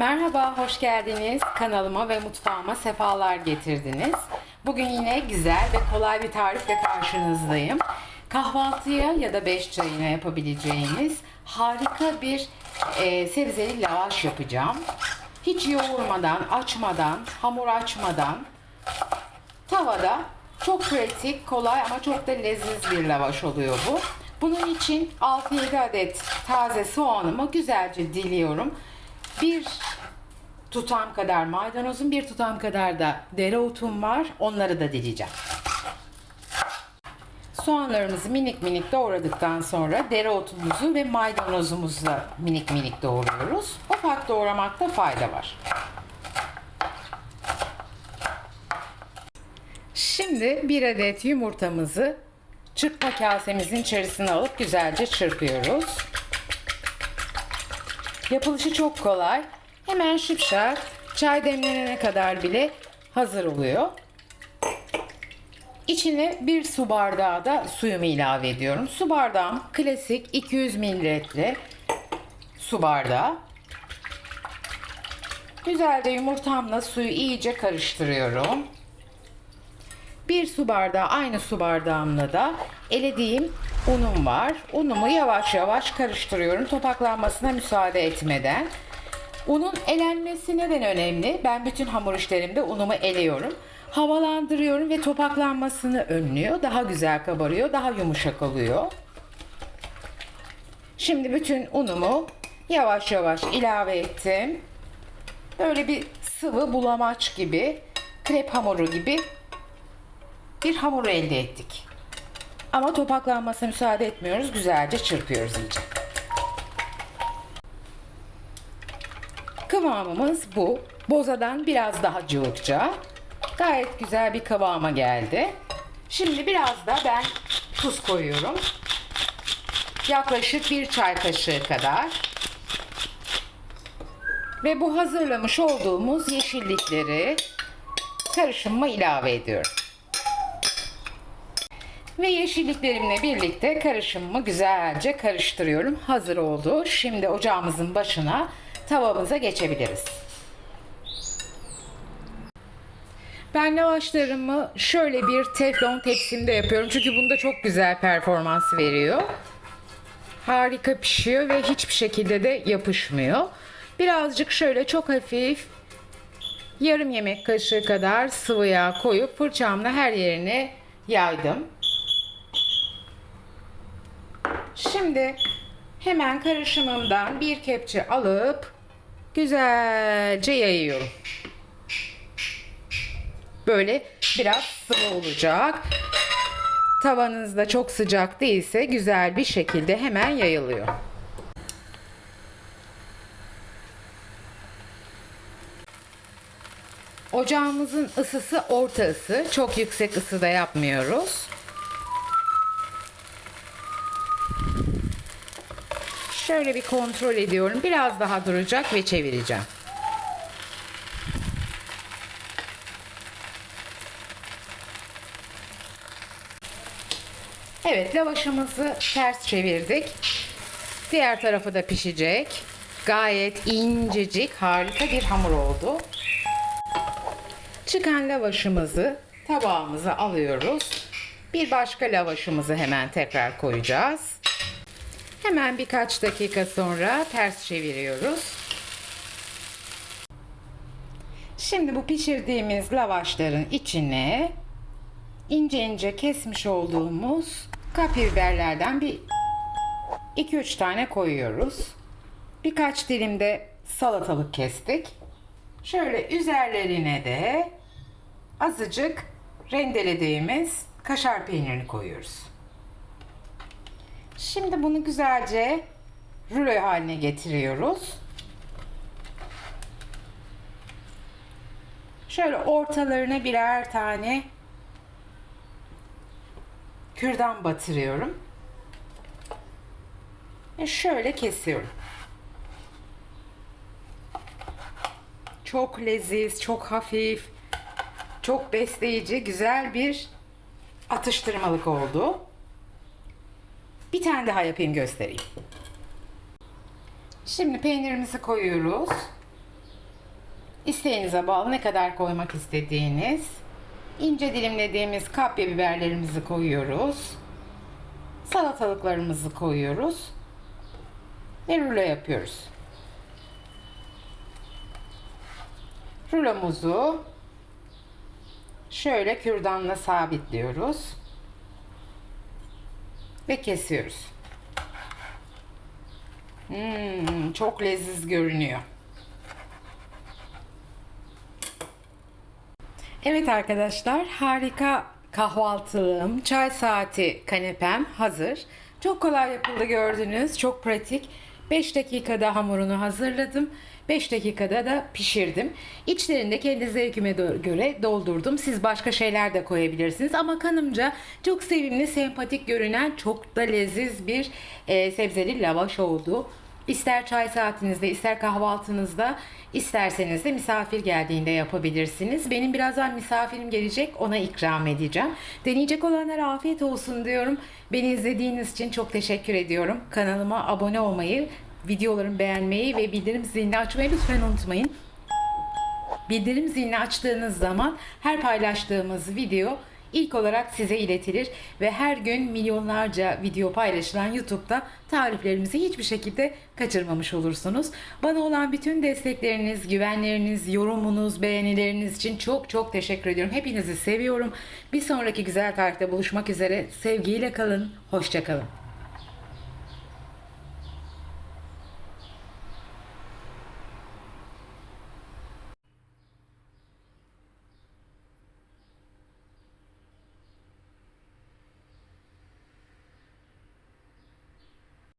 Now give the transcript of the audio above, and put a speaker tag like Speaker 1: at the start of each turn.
Speaker 1: Merhaba, hoş geldiniz. Kanalıma ve mutfağıma sefalar getirdiniz. Bugün yine güzel ve kolay bir tarifle karşınızdayım. Kahvaltıya ya da beş çayına yapabileceğiniz harika bir e, sebzeli lavaş yapacağım. Hiç yoğurmadan, açmadan, hamur açmadan tavada çok pratik, kolay ama çok da leziz bir lavaş oluyor bu. Bunun için 6-7 adet taze soğanımı güzelce diliyorum. Bir tutam kadar maydanozum, bir tutam kadar da dereotum var. Onları da dileyeceğim. Soğanlarımızı minik minik doğradıktan sonra dereotumuzu ve maydanozumuzu da minik minik doğruyoruz. Ufak doğramakta fayda var. Şimdi bir adet yumurtamızı çırpma kasemizin içerisine alıp güzelce çırpıyoruz. Yapılışı çok kolay. Hemen şıpşak çay demlenene kadar bile hazır oluyor. İçine bir su bardağı da suyumu ilave ediyorum. Su bardağım klasik 200 mililitre su bardağı. Güzelce yumurtamla suyu iyice karıştırıyorum. Bir su bardağı aynı su bardağımla da elediğim unum var. Unumu yavaş yavaş karıştırıyorum topaklanmasına müsaade etmeden. Unun elenmesi neden önemli? Ben bütün hamur işlerimde unumu eleyorum. Havalandırıyorum ve topaklanmasını önlüyor. Daha güzel kabarıyor, daha yumuşak oluyor. Şimdi bütün unumu yavaş yavaş ilave ettim. Böyle bir sıvı bulamaç gibi, krep hamuru gibi bir hamur elde ettik. Ama topaklanmasına müsaade etmiyoruz. Güzelce çırpıyoruz iyice. Kıvamımız bu. Bozadan biraz daha cıvıkça. Gayet güzel bir kıvama geldi. Şimdi biraz da ben tuz koyuyorum. Yaklaşık bir çay kaşığı kadar. Ve bu hazırlamış olduğumuz yeşillikleri karışıma ilave ediyorum. Ve yeşilliklerimle birlikte karışımımı güzelce karıştırıyorum. Hazır oldu. Şimdi ocağımızın başına tavamıza geçebiliriz. Ben lavaşlarımı şöyle bir teflon tepsimde yapıyorum. Çünkü bunda çok güzel performans veriyor. Harika pişiyor ve hiçbir şekilde de yapışmıyor. Birazcık şöyle çok hafif yarım yemek kaşığı kadar sıvı yağ koyup fırçamla her yerine yaydım. Şimdi hemen karışımımdan bir kepçe alıp güzelce yayıyorum. Böyle biraz sıvı olacak. Tavanız da çok sıcak değilse güzel bir şekilde hemen yayılıyor. Ocağımızın ısısı orta ısı. Çok yüksek ısıda yapmıyoruz. Şöyle bir kontrol ediyorum. Biraz daha duracak ve çevireceğim. Evet lavaşımızı ters çevirdik. Diğer tarafı da pişecek. Gayet incecik harika bir hamur oldu. Çıkan lavaşımızı tabağımıza alıyoruz. Bir başka lavaşımızı hemen tekrar koyacağız. Hemen birkaç dakika sonra ters çeviriyoruz. Şimdi bu pişirdiğimiz lavaşların içine ince ince kesmiş olduğumuz kapya bir 2-3 tane koyuyoruz. Birkaç dilim de salatalık kestik. Şöyle üzerlerine de azıcık rendelediğimiz kaşar peynirini koyuyoruz. Şimdi bunu güzelce rulo haline getiriyoruz. Şöyle ortalarına birer tane kürdan batırıyorum. Ve şöyle kesiyorum. Çok leziz, çok hafif, çok besleyici, güzel bir atıştırmalık oldu. Bir tane daha yapayım göstereyim. Şimdi peynirimizi koyuyoruz. İsteğinize bağlı ne kadar koymak istediğiniz. İnce dilimlediğimiz kapya biberlerimizi koyuyoruz. Salatalıklarımızı koyuyoruz. Ve rulo yapıyoruz. Rulomuzu şöyle kürdanla sabitliyoruz. Ve kesiyoruz. Hmm, çok leziz görünüyor. Evet arkadaşlar harika kahvaltılığım, çay saati kanepem hazır. Çok kolay yapıldı gördünüz. Çok pratik. 5 dakikada hamurunu hazırladım. 5 dakikada da pişirdim. İçlerinde kendi zevkime göre doldurdum. Siz başka şeyler de koyabilirsiniz. Ama kanımca çok sevimli, sempatik görünen çok da leziz bir e, sebzeli lavaş oldu. İster çay saatinizde, ister kahvaltınızda, isterseniz de misafir geldiğinde yapabilirsiniz. Benim birazdan misafirim gelecek, ona ikram edeceğim. Deneyecek olanlara afiyet olsun diyorum. Beni izlediğiniz için çok teşekkür ediyorum. Kanalıma abone olmayı, videolarımı beğenmeyi ve bildirim zilini açmayı lütfen unutmayın. Bildirim zilini açtığınız zaman her paylaştığımız video ilk olarak size iletilir ve her gün milyonlarca video paylaşılan YouTube'da tariflerimizi hiçbir şekilde kaçırmamış olursunuz. Bana olan bütün destekleriniz, güvenleriniz, yorumunuz, beğenileriniz için çok çok teşekkür ediyorum. Hepinizi seviyorum. Bir sonraki güzel tarifte buluşmak üzere. Sevgiyle kalın, hoşça kalın.